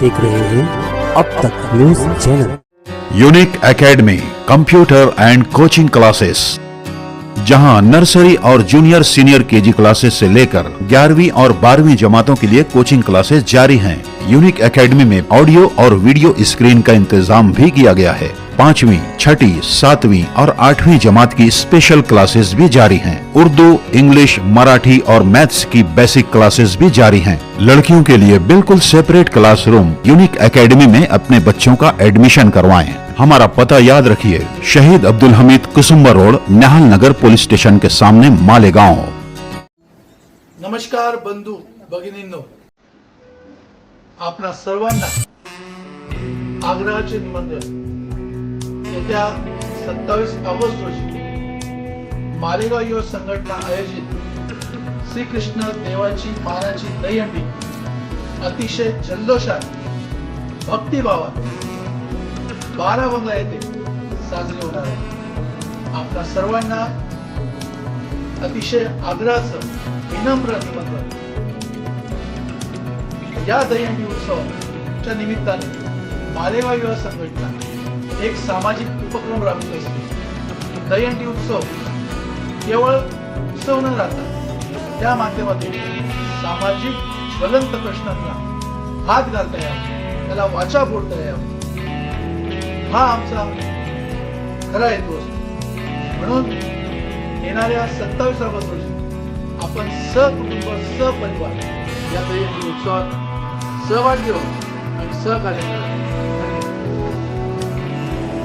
देख रहे हैं अब तक news channel. Unique academy, computer and coaching classes, जहाँ नर्सरी और जूनियर सीनियर केजी क्लासेस से लेकर 11वीं और 12वीं जमातों के लिए कोचिंग क्लासेस जारी हैं। यूनिक एकेडमी में ऑडियो और वीडियो स्क्रीन का इंतज़ाम भी किया गया है। पाँचवीं, छठी, सातवीं और आठवीं जमात की स्पेशल क्लासेस भी जारी हैं। उर्दू, इंग्लिश, मराठी और मैथ्स की बेसिक क्लासेस भी जारी हैं। लड़कियों के लिए बिल्कुल सेपरेट क्लासरूम यूनिक एकेडमी में अपने बच्चों का एडमिशन करवाएँ। हमारा पता याद रखिए, शहीद Abdul Hamid Kusumba road, Nehal Nagar police station के सामने मालेगांव। नमस्कार बंधू, भगिनींनो। आपणा सर्वांना आग्रहाचे निमंत्रण। येत्या सत्तावीस ऑगस्ट रोजी मालेगाव युवक संघटना आयोजित श्रीकृष्ण देवाची मानाची दहीहंडी अतिशय जल्लोषात भक्तिभावात बारा बंगला येथे साजरी होणार आहे. आपल्या सर्वांना अतिशय आग्रहाचं विनम्र निमंत्रण. या दहीहंडी उत्सवाच्या निमित्ताने मालेगाव युवा संघटना एक सामाजिक उपक्रम राबवत असते दहीहंडी उत्सव केवळ उत्सव न राहता त्या माध्यमातून सामाजिक ज्वलंत प्रश्नांना हात घालता यावा त्याला वाचा फोडता यावं. हा आमचा खरा हेतू असतो. म्हणून येणाऱ्या सत्तावीस ऑगस्ट रोजी आपण सकुटुंब सहपरिवार या दहीहंडी उत्सवात सहभाग घेऊन आणि सहकार्य करा